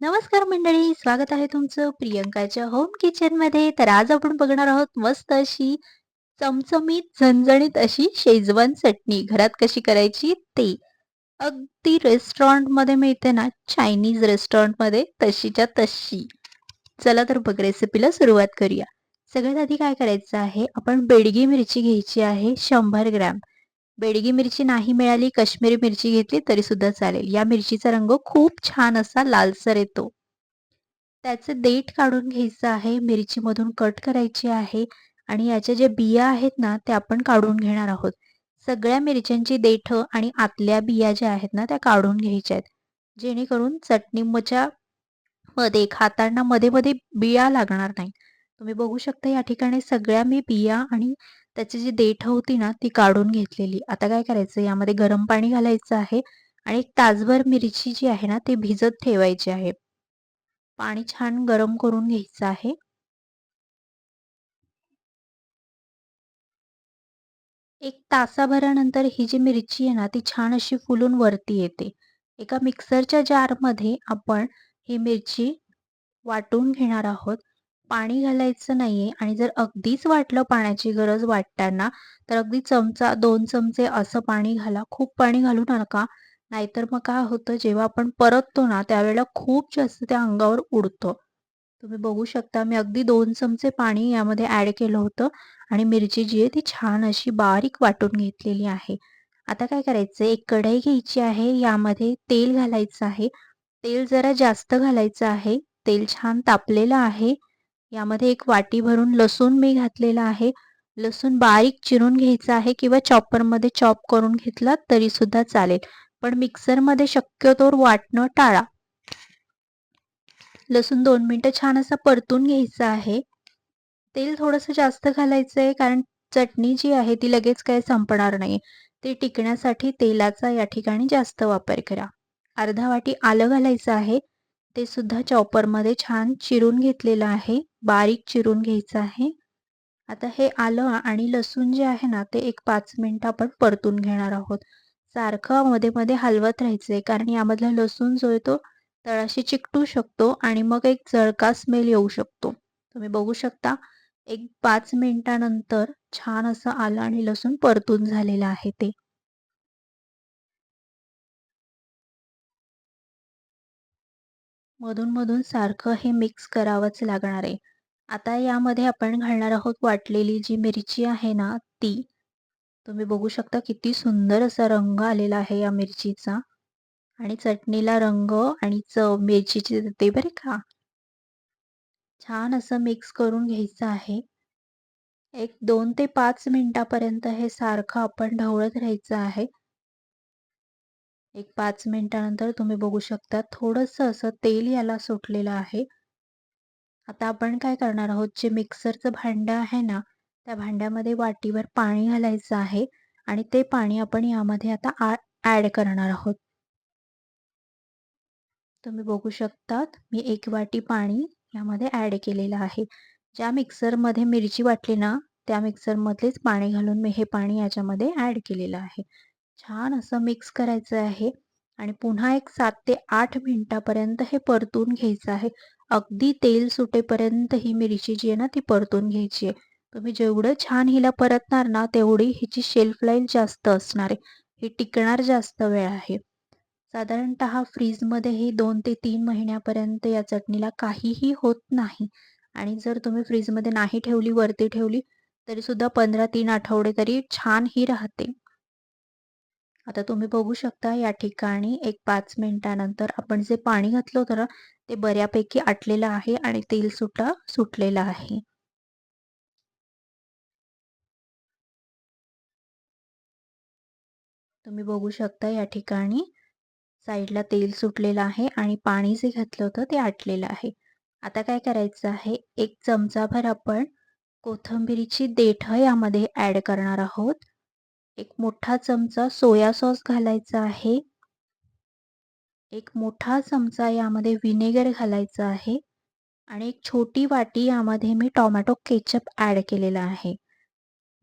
नमस्कार मंडळी स्वागत आहे तुमचं प्रियंकाच्या होम किचनमध्ये. तर आज आपण बघणार आहोत मस्त अशी चमचमीत झणझणीत अशी शेजवान चटणी. घरात कशी करायची ते. अगदी रेस्टॉरंटमध्ये मिळते ना चायनीज रेस्टॉरंटमध्ये तशीच्या तशी. चला तर बघ रेसिपीला सुरुवात करूया. सगळ्यात आधी काय करायचं आहे आपण बेडगी मिरची घ्यायची आहे शंभर ग्रॅम. बेडगी मिरची नाही मिळाली काश्मीरी मिरची घेतली तरी सुद्धा चालेल. या मिरचीचा रंग खूप छान असा लालसर येतो. त्याचे देठ काढून घ्यायचं आहे. मिरचीमधून कट करायची आहे आणि याच्या ज्या बिया आहेत ना त्या आपण काढून घेणार आहोत. सगळ्या मिरच्यांची देठ आणि आतल्या बिया ज्या आहेत ना त्या काढून घ्यायच्या आहेत. जेणेकरून चटणीच्या मध्ये खाताना मध्ये मध्ये बिया लागणार नाही तुम्ही बघू शकता या ठिकाणी सगळ्या मी बिया आणि त्याची जी देठ होती ना ती काढून घेतलेली. आता काय करायचं? यामध्ये गरम पाणी घालायचं आहे आणि एक तासभर मिरची जी आहे ना ती भिजत ठेवायची आहे. पाणी छान गरम करून घ्यायचं आहे. एक तासाभरानंतर ही जी मिरची आहे ना ती छान अशी फुलून वरती येते. एका मिक्सरच्या जारमध्ये आपण ही मिरची वाटून घेणार आहोत. पाणी घालायचं नाहीये आणि जर अगदीच वाटलं पाण्याची गरज वाटताना तर अगदी चमचा दोन चमचे असं पाणी घाला. खूप पाणी घालू नका. नाहीतर मग काय होतं जेव्हा आपण परततो ना त्यावेळेला खूप जास्त त्या अंगावर उडतं. तुम्ही बघू शकता मी अगदी दोन चमचे पाणी यामध्ये ऍड केलं होतं आणि मिरची जी आहे ती छान अशी बारीक वाटून घेतलेली आहे. आता काय करायचं? एक कढई घ्यायची आहे यामध्ये तेल घालायचं आहे. तेल जरा जास्त घालायचं आहे. तेल छान तापलेलं आहे. यामध्ये एक वाटी भरून लसूण मी घातलेला आहे. लसूण बारीक चिरून घ्यायचा आहे किंवा चॉपरमध्ये चॉप करून घेतला तरी सुद्धा चालेल. पण मिक्सरमध्ये शक्यतोवर वाटणं टाळा. लसूण दोन मिनटं छान असा परतून घ्यायचा आहे. तेल थोडंसं जास्त घालायचं आहे कारण चटणी जी आहे ती लगेच काही संपणार नाही ते टिकण्यासाठी तेलाचा या ठिकाणी जास्त वापर करा. अर्धा वाटी आलं घालायचं आहे. ते सुद्धा चॉपरमध्ये छान चिरून घेतलेलं आहे. बारीक चिरून घ्यायचं आहे. आता हे आलं आणि लसूण जे आहे ना ते एक पाच मिनिट आपण परतून घेणार आहोत. सारखं मध्ये मध्ये हलवत राहायचंय कारण यामधला लसूण जो आहे तो तळाशी चिकटू शकतो आणि मग एक जळका स्मेल येऊ शकतो. तुम्ही बघू शकता एक पाच मिनिटानंतर छान असं आलं आणि लसूण परतून झालेलं आहे ते. मधून मधून सारखं हे मिक्स करावंच लागणार आहे. आता यामध्ये आपण घालणार आहोत वाटलेली जी मिरची आहे ना ती. तुम्ही बघू शकता किती सुंदर असा रंग आलेला आहे या मिरचीचा. आणि चटणीला रंग आणि चव मिरचीची देते बरे का. छान असं मिक्स करून घ्यायचं आहे. एक दोन ते पाच मिनिटापर्यंत हे सारखं आपण ढवळत राहायचं आहे. एक पाच मिनिटानंतर तुम्ही बघू शकता थोडंसं असं तेल याला सुटलेलं आहे. आता आपण काय करणार आहोत जे मिक्सरचं भांडं आहे ना त्या भांड्यामध्ये वाटीवर पाणी घालायचं आहे आणि ते पाणी आपण यामध्ये आता ऍड करणार आहोत. तुम्ही बघू शकतात मी एक वाटी पाणी यामध्ये ऍड केलेलं आहे. ज्या मिक्सरमध्ये मिरची वाटली ना त्या मिक्सरमधलेच पाणी घालून मी हे पाणी याच्यामध्ये ऍड केलेलं आहे. छान असं मिक्स करायचं आहे. आणि पुन्हा एक सात ते आठ मिनिटापर्यंत हे परतून घ्यायचं आहे. अगदी तेल सुटेपर्यंत ही मिरची जी आहे ना ती परतून घ्यायची आहे. तुम्ही जेवढं छान हिला परतणार ना तेवढी हिची शेल्फ लाईफ जास्त असणार आहे. ही टिकणार जास्त वेळ आहे. साधारणत फ्रीजमध्ये ही दोन ते तीन महिन्यापर्यंत या चटणीला काहीही होत नाही. आणि जर तुम्ही फ्रीजमध्ये नाही ठेवली वरती ठेवली तरी सुद्धा पंधरा तीन आठवडे तरी छान ही राहते. आता तुम्ही बघू शकता या ठिकाणी एक पाच मिनिटानंतर आपण जे पाणी घातलं होतं ना ते बऱ्यापैकी आटलेलं आहे आणि तेल सुटा सुटलेलं आहे. तुम्ही बघू शकता या ठिकाणी साईडला तेल सुटलेलं आहे आणि पाणी जे घातलं होतं ते आटलेलं आहे. आता काय करायचं आहे एक चमचाभर आपण कोथिंबिरीची देठ यामध्ये ऍड करणार आहोत. एक मोठा चमचा सोया सॉस घालायचा आहे. एक मोठा चमचा यामध्ये व्हिनेगर घालायचा आहे. आणि एक छोटी वाटी यामध्ये मी टोमॅटो केचप ॲड केलेला आहे.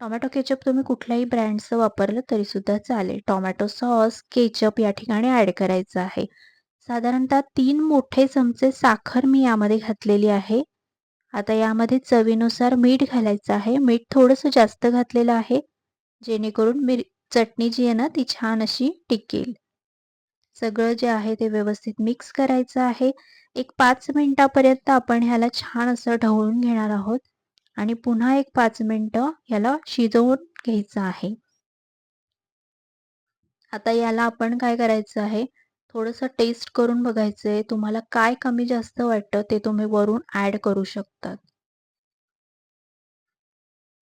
टोमॅटो केचप तुम्ही कुठल्याही ब्रँडचं वापरलं तरीसुद्धा चालेल. टोमॅटो सॉस केचप या ठिकाणी ॲड करायचं आहे. साधारणतः तीन मोठे चमचे साखर मी यामध्ये घातलेली आहे. आता यामध्ये चवीनुसार मीठ घालायचं आहे. मीठ थोडंसं जास्त घातलेलं आहे. जेणेकरून मिर चटणी जी आहे ना ती छान अशी टिकेल. सगळं जे आहे ते व्यवस्थित मिक्स करायचं आहे. एक पाच मिनिटापर्यंत आपण ह्याला छान असं ढवळून घेणार आहोत आणि पुन्हा एक पाच मिनटं ह्याला शिजवून घ्यायचं आहे. आता याला आपण काय करायचं आहे? थोडंसं टेस्ट करून बघायचं आहे तुम्हाला काय कमी जास्त वाटतं ते तुम्ही वरून ॲड करू शकतात.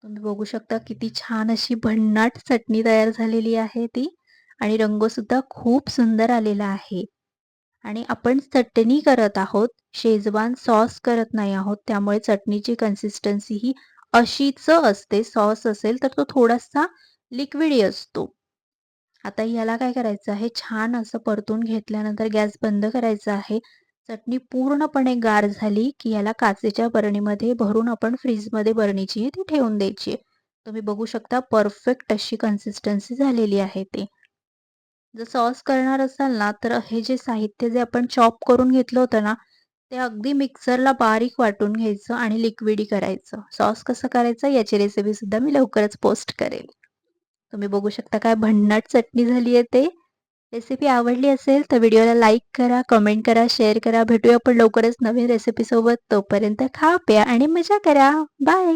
तुम्ही बघू शकता किती छान अशी भन्नाट चटणी तयार झालेली आहे ती आणि रंगसुद्धा खूप सुंदर आलेला आहे. आणि आपण चटणी करत आहोत शेजवान सॉस करत नाही आहोत त्यामुळे चटणीची कन्सिस्टन्सी ही अशीच असते सॉस असेल तर तो थोडासा लिक्विडी असतो. आता याला काय करायचं आहे? छान असं परतून घेतल्यानंतर गॅस बंद करायचा आहे. चटणी पूर्णपणे गार झाली की याला काचेच्या बरणीमध्ये भरून आपण फ्रीजमध्ये बरणीची ती ठेवून द्यायची. तुम्ही बघू शकता परफेक्ट अशी कन्सिस्टन्सी झालेली आहे ती. जर सॉस करणार असाल ना तर हे जे साहित्य जे आपण चॉप करून घेतलं होतं ना ते अगदी मिक्सरला बारीक वाटून घ्यायचं आणि लिक्विडी करायचं. सॉस कसं करायचं याची रेसिपी सुद्धा मी लवकरच पोस्ट करेल. तुम्ही बघू शकता काय भन्नाट चटणी झाली आहे ते. रेसिपी आवडली असेल तर व्हिडिओला लाईक करा कमेंट करा शेअर करा. भेटूया आपण लवकरच नवीन रेसिपीसोबत तोपर्यंत खा प्या आणि मजा करा. बाय.